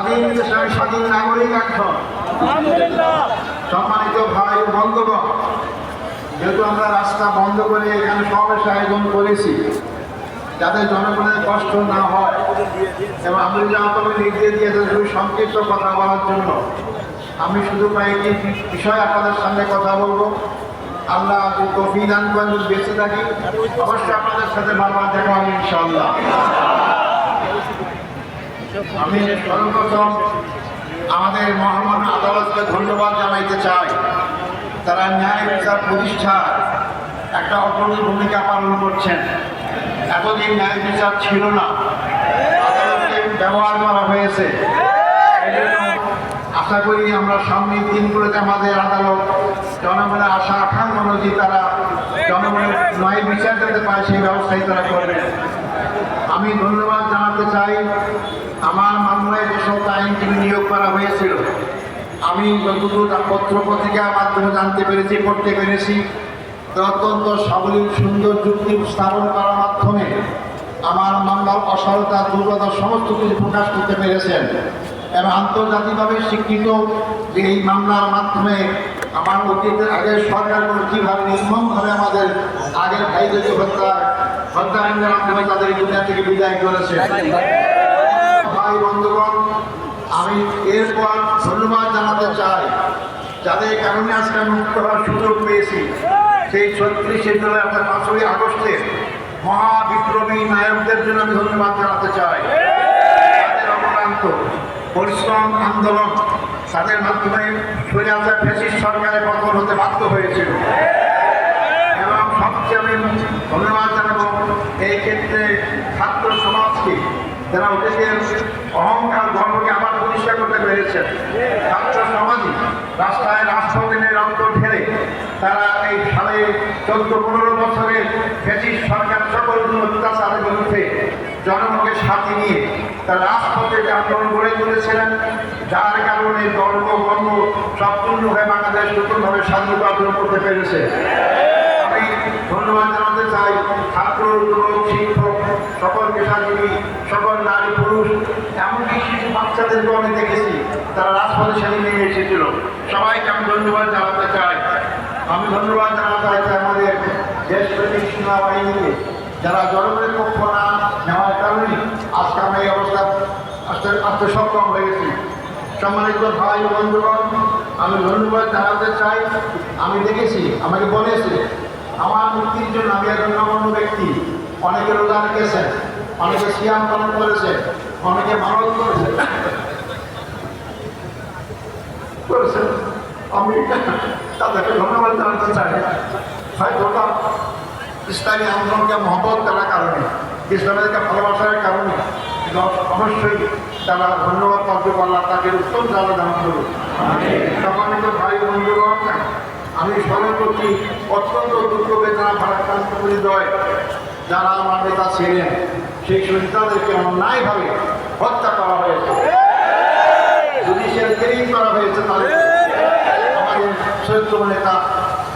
স্বাধীন দেশের স্বাধীন নাগরিক সম্মানিত ভাই ও বন্ধুগণ, যেহেতু আমরা রাস্তা বন্ধ করে এখানে সমাবেশ আয়োজন করেছি, যাতে জনগণের কষ্ট না হয়, এবং আমি যা তবে নির্দেশ দিয়েছে শুধু সংক্ষিপ্ত কথা বলার জন্য, আমি শুধু কয়েকটি বিষয় আপনাদের সামনে কথা বলব। আল্লাহ তৌফিক দান করেন, বেঁচে থাকি। অবশ্যই আপনাদের সাথে বারবার দেখা হবে, ইনশাআল্লাহ। আমি সর্বপ্রথম আমাদের মহামান্য আদালতকে ধন্যবাদ জানাইতে চাই। তারা ন্যায় বিচার প্রতিষ্ঠার একটা অগ্রণী ভূমিকা পালন করছেন। এতদিন ন্যায় বিচার ছিল না। আদালতকে ব্যবহার করা হয়েছে। আশা করি আমরা সামনের দিনগুলোতে আমাদের আদালত জনগণের আশা, আকাঙ্ক্ষা অনুযায়ী তারা জনগণের ন্যায় বিচার যাতে পায় সেই ব্যবস্থাই তারা করবেন। আমি ধন্যবাদ জানাতে চাই। আমার মামলায় যে সব আইনজীবী নিয়োগ করা হয়েছিল, আমি যতদূর পত্র পত্রিকার মাধ্যমে জানতে পেরেছি, পড়তে পেরেছি অত্যন্ত সাবলীল, সুন্দর যুক্তি স্থাপন করার মাধ্যমে আমার মামলার অসরতা, দুর্বলতা সমস্ত কিছু প্রকাশ করতে পেরেছেন। এবং আন্তর্জাতিকভাবে স্বীকৃত যে এই মামলার মাধ্যমে আমার অতীতের আগের সরকারগুলো কীভাবে নির্মমভাবে আমাদের আগের ভাইদেরকে হত্যা হত্যা হত্যাকাণ্ডের মাধ্যমে তাদের দুনিয়া থেকে বিদায় করেছে? ভাই বন্ধুগণ, আমি এরপর ধন্যবাদ জানাতে চাই যাদের কারণে আজকে মুক্ত হওয়ার সুযোগ পেয়েছি। সেই ছত্রিশে জুলাই আমাদের পাঁচই আগস্টে মহাবিপ্লবী নায়কদের জন্য আমি ধন্যবাদ জানাতে চাই। তাদের পরিশ্রম, আন্দোলন তাদের মাধ্যমে সরিয়াচার ফেসিস সরকারের পতন হতে বাধ্য হয়েছিল এবং সবচেয়ে আমি ধন্যবাদ জানাব, এই ক্ষেত্রে ছাত্র সমাজকে, যারা ওদেরকে অহংকার ধর্মকে আবার প্রতিষ্ঠা করতে পেরেছেন। ছাত্র সমাজই রাস্তায় রাষ্ট্রদিনের রক্ত ঢেলে তারা এই সাড়ে চোদ্দ পনেরো বছরের ব্রিটিশ সরকার সকল অত্যাচারের বিরুদ্ধে জনগণকে সাথে নিয়ে তারা রাজপথে যে আন্দোলন গড়ে তুলেছিলেন, যার কারণে ধর্ম, বর্ণ সব পূর্ণ হয়ে বাংলাদেশ নতুনভাবে স্বাধীনতা অর্জন করতে পেরেছে। আমি ধন্যবাদ জানাতে চাই বাচ্চাদেরকেও আমি দেখেছি, তারা রাজপথে সেদিন নিয়ে এসেছিল। সবাইকে আমি ধন্যবাদ জানাতে চাই। আমি ধন্যবাদ জানাতে চাই আমাদের দেশপ্রেমিক সেনাবাহিনীকে, যারা জনগণের পক্ষ না নেওয়ার কারণেই আজকে আমরা এই অবস্থা আস্তে সক্ষম হয়েছি। সম্মানিত ভাই বন্ধুগণ, আমি ধন্যবাদ জানাতে চাই। আমি দেখেছি, আমাকে বলেছে, আমার মুক্তির জন্য আমি একজন নগণ্য ব্যক্তি। অনেকে রোজা রেখেছেন। অনেকে সিয়াম পালন করেছে অনেকে মানত করেছে। আমি তাদেরকে ধন্যবাদ জানাতে চাই। হয়তো ইসলামী আন্দোলনকে মহব্বত করার কারণে ইসলামেরকে ভালোবাসার কারণে অবশ্যই তারা ধন্যবাদ পাবে আল্লাহ তাকে উত্তম জানা দান করুন সম্মানিত ভাই বন্ধুগণ, আমি স্মরণ করছি, অত্যন্ত দুঃখ বেদনা ভারাক্রান্ত হৃদয় যারা আমার নেতা ছিলেন। সেই সন্তানদেরকে অন্যায়ভাবে হত্যা করা হয়েছে। জুডিশিয়াল ট্রেনিং করা হয়েছে তাদের আমাদের চরিত্র নেতা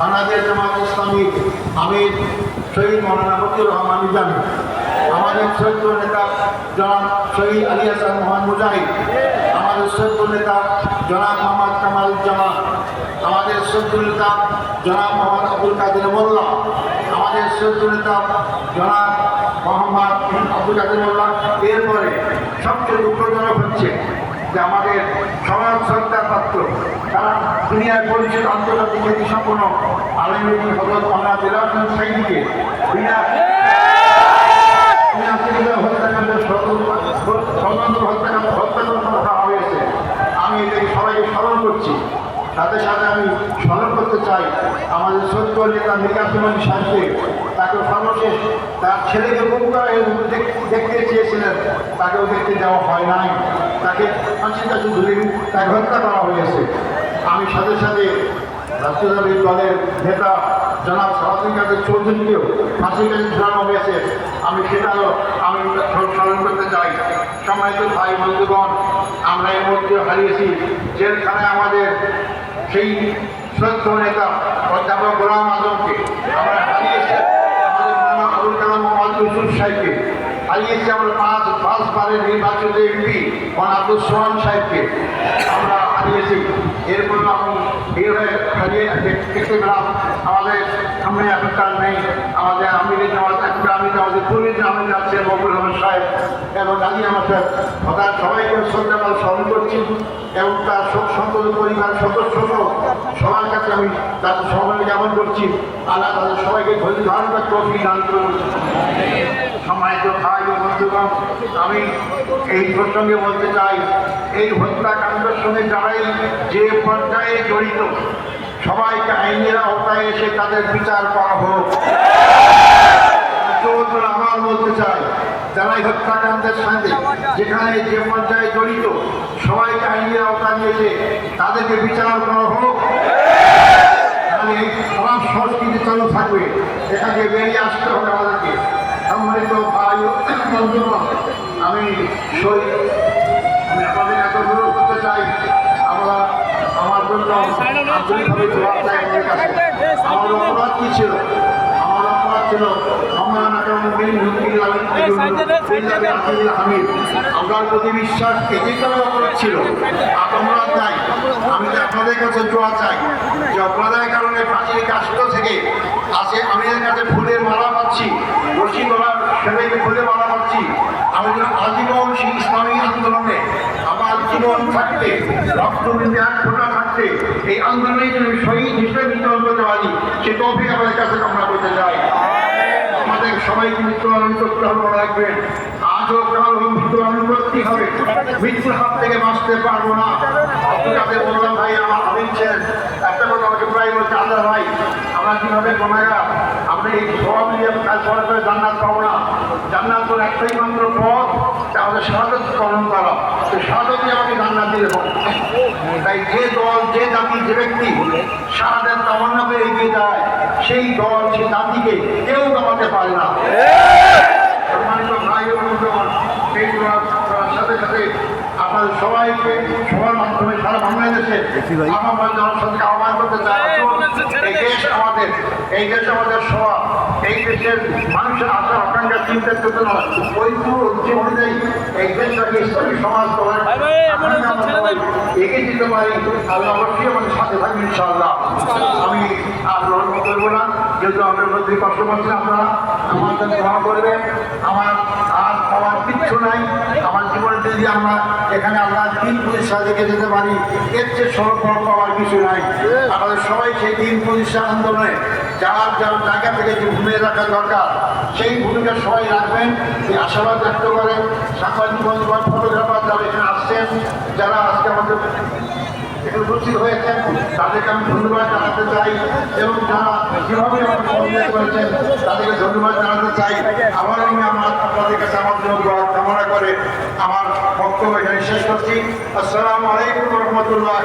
বাংলাদেশ জামাত ইসলামী আমির শহীদ মৌলানা মতিউর রহমান নিজামী, আমাদের চরিত্র নেতা জনাব শহীদ আলী হাসান মোহাম্মদ মুজাহিদ, আমাদের চরিত্র নেতা জনাব মোহাম্মদ কামাল জামান, আমাদের চরিত্র নেতা জনাব মোহাম্মদ আব্দুল কাদের মোল্লা, আমাদের নেতা জনাব মোহাম্মদ আব্দুল মোল্লা এরপরে সবচেয়ে দুঃখজনক হচ্ছে যে আমাদের সমাজ সত্তার পাত্র, তারা দুনিয়ার পরিচিত আন্তর্জাতিক খ্যাতি সম্পন্ন আলমী হজরত মোহাম্মদ দিলাসন সাইদিকে বিনা আমি এটাকে সবাইকে স্মরণ করছি। সাথে সাথে আমি স্মরণ করতে চাই আমাদের সত্য নেতা নিকাশমান সাহেবকে। তাকে সর্বশেষ তার ছেলেকে গুম করা দেখতে চেয়েছিলেন। তাকেও দেখতে যাওয়া হয় নাই। তাকে ফাঁসির কাছে ধরে তাকে হত্যা করা হয়েছে। আমি সাথে সাথে রাষ্ট্রীয় দলের নেতা জনাব সরাসরি কাদের চৌধুরীকেও ফাঁসির কাছে ঝুলানো হয়েছে। আমি সেটাও আমি স্মরণ করতে চাই। সম্মানিত ভাই বন্ধুগণ, আমরা এই মধ্যে হারিয়েছি জেলখানায় আমাদের সেই শ্রদ্ধ নেতা অধ্যাপক গোলাম আজমকে। আমরা হারিয়েছি আমাদের মৌলানা আবুল কালাম মোহাম্মদ ইউসুফ সাহেবকে। হারিয়েছি আমরা পাঁচ, পাঁচবারের নির্বাচিত এমপি মান আব্দুল সোহান সাহেবকে। আমরা হারিয়েছি। এরপর আমি এইভাবে হারিয়ে দেখতে পেলাম, আমাদের সামনে এখনকার নেই, আমাদের আমিরের আমাদের পূর্বের আমির আছে মকুল আহমদ সাহেব এবং গাজী আহমদ সাহেব তার সবাইকে শ্রদ্ধাবাদ স্মরণ করছি এবং তার শোক সম্পদ পরিবার সদস্য সবার কাছে আমি তার সবাই জ্ঞাপন করছি। আল্লাহ তাদের সবাইকে ধৈর্য ধারণ করতে তৌফিক দান করুন। সম্মানিত বন্ধুগণ, আমি এই প্রসঙ্গে বলতে চাই, এই হত্যাকাণ্ডের সঙ্গে যারাই যে পর্যায়ে জড়িত, সবাইকে আইনের আওতায় এসে তাদের বিচার করা হোক। চৌধুর আমার বলতে চাই যারা হত্যাকাণ্ডের সাথে যেখানে যে পর্যায়ে জড়িত সবাইকে আইনের আওতায় নিয়ে এসে তাদেরকে বিচার করা হোক। তাহলে খারাপ সংস্কৃতি চালু থাকবে এখান বেরিয়ে আসতে হবে আমাদেরকে। সম্মানিত ভাই বন্ধুগণ, আমি আমি আপনাদের এত অনুরোধ করতে চাই, আমরা আমার জন্য আন্তরিকভাবে জবাব চাই আপনাদের কাছে। আমার অপরাধ কি ছিল আমার অপরাধ ছিল আমার আপনার প্রতি আমি যেন আজীবন সেই আন্দোলনে আমার জীবন থাকতে, রক্ত বিন্দু এক এই আন্দোলনে যেন শহীদ হিসেবে বিতরণ করতে পারি, সে তৌফিক আমাদের কাছে কামনা করতে চাই। আমাদের সবাইকে মৃত্যুবরণ করতে হবে, মনে রাখবেন। আজও কাল মৃত্যুবরণ করতে হবে। মৃত্যুর হাত থেকে বাঁচতে পারব না। আপনাদের বললাম ভাই আমার আমিনছেন একটা কথা আমাকে প্রায় বলছে আল্লাহ ভাই, আমরা কীভাবে গোনাগা আমরা এই সব নিয়ে কাজ করা করে জান্নাত পাবো না। জান্নাত তোর একটাই মাত্র পথ তা আমাদের শাহাদত পালন করা। তো দিয়ে আমাকে জান্নাত দিয়ে দেবো তাই যে দল যে জাতি যে ব্যক্তি শাহাদের তামান্না করে এগিয়ে যায় সেই দল সেই জাতিকে কেউ দমাতে পারে না। সম্মানিত ভাই ও সেই সাথে সাথে আপনাদের সবাইকে সবার মাধ্যমে সারা বাংলাদেশে আমার জনসংখ্যা আহ্বান করতে চাই। আমাদের। এই দেশ আমাদের সবার এই দেশের মানুষের আশা আকাঙ্ক্ষা চিন্তা চেতনা ঐক্য ঐক্য অনুযায়ী এই দেশটাকে ইসলামী সমাজ করার আমরা এগিয়ে দিতে পারি আল্লাহ অবশ্যই আমাদের সাথে থাকবেন ইনশাআল্লাহ। আমি আর লড়বো করব না যেহেতু আপনার মধ্যে কষ্ট পাচ্ছেন আপনারা। আমার জন্য করবেন আমার আর পাওয়ার কিচ্ছু নাই। আমার জীবনে যদি আমরা এখানে আল্লাহ দিন পরিষা দেখে যেতে পারি এর চেয়ে সড়ক পাওয়ার কিছু নাই। আমাদের সবাই সেই দিন পরিষা আন্দোলনে যার যার জায়গা থেকে যে ভূমিকা রাখা দরকার, সেই ভূমিকা সবাই রাখবেন। এই আশাবাদ ব্যক্ত করেন সাংবাদিক ফটোগ্রাফার যারা এখানে আসছেন, যারা আজকে আমাদের এখানে হয়েছেন, তাদেরকে আমি ধন্যবাদ জানাতে চাই এবং করেছেন, তাদেরকে ধন্যবাদ জানাতে চাই। আমার আমার করে আমার বক্তব্য শেষ করছি। আসসালামু রহমতুল্লাহ